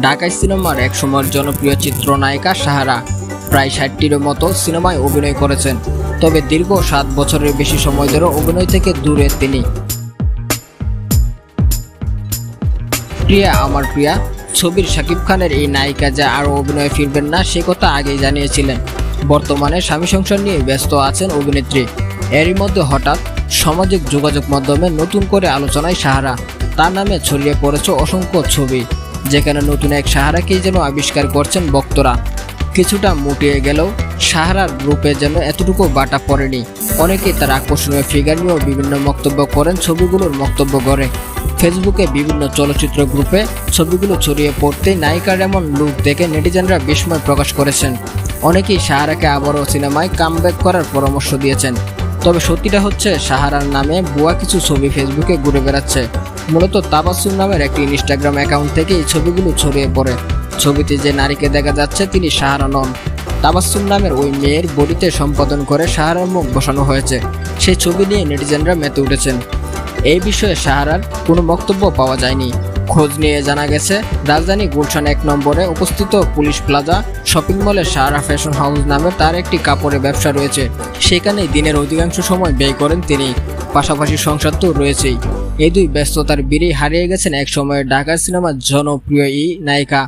ঢাকায় সিনেমার এক সময়ের জনপ্রিয় চিত্রনায়িকা সাহারা। প্রায় ষাটটির মতো সিনেমায় অভিনয় করেছেন, তবে দীর্ঘ সাত বছরের বেশি সময় ধরে অভিনয় থেকে দূরে তিনি। প্রিয়া, আমার প্রিয়া, ছবির শাকিব খানের এই নায়িকা যা আরও অভিনয়ে ফিরবেন না, সে কথা আগেই জানিয়েছিলেন। বর্তমানে স্বামী সংসার নিয়ে ব্যস্ত আছেন অভিনেত্রী। এরই মধ্যে হঠাৎ সামাজিক যোগাযোগ মাধ্যমে নতুন করে আলোচনায় সাহারা। তার নামে ছড়িয়ে পড়েছে অসংখ্য ছবি। যেখানে নতুন এক সাহারাকেই যেন আবিষ্কার করছেন ভক্তরা। কিছুটা মুটিয়ে গেলেও সাহারার গ্রুপে যেন এতটুকু বাটা পড়েনি। অনেকেই তার আকর্ষণীয় ফিগার নিয়েও বিভিন্ন মন্তব্য করেন ছবিগুলোর মন্তব্য করে। ফেসবুকে বিভিন্ন চলচ্চিত্র গ্রুপে ছবিগুলো ছড়িয়ে পড়তেই নায়িকার এমন লুক দেখে নেটিজেনরা বিস্ময় প্রকাশ করেছেন। অনেকেই সাহারাকে আবারও সিনেমায় কামব্যাক করার পরামর্শ দিয়েছেন। তবে সত্যিটা হচ্ছে, সাহারার নামে ভুয়া কিছু ছবি ফেসবুকে ঘুরে বেড়াচ্ছে। মূলত তাবাসুম নামের একটি ইনস্টাগ্রাম অ্যাকাউন্ট থেকে এই ছবিগুলো ছড়িয়ে পড়ে। ছবিতে যে নারীকে দেখা যাচ্ছে, তিনি সাহারা নন। তাবাসুম নামের ওই মেয়ের বডিতে সম্পাদন করে সাহারার মুখ বসানো হয়েছে। সেই ছবি নিয়ে নেটিজেনরা মেতে উঠেছেন। এই বিষয়ে সাহারার কোনো বক্তব্য পাওয়া যায়নি। খোঁজ নিয়ে জানা গেছে, রাজধানী গুলশান এক নম্বরে উপস্থিত পুলিশ প্লাজা শপিং মলে সাহারা ফ্যাশন হাউস নামে তার একটি কাপড়ের ব্যবসা রয়েছে। সেখানেই দিনের অধিকাংশ সময় ব্যয় করেন তিনি। পাশাপাশি সংসার তো রয়েছেই। এই দুই ব্যস্ততার বীরেই হারিয়ে গেছেন এক সময়ের ঢাকার সিনেমার জনপ্রিয় এই নায়িকা।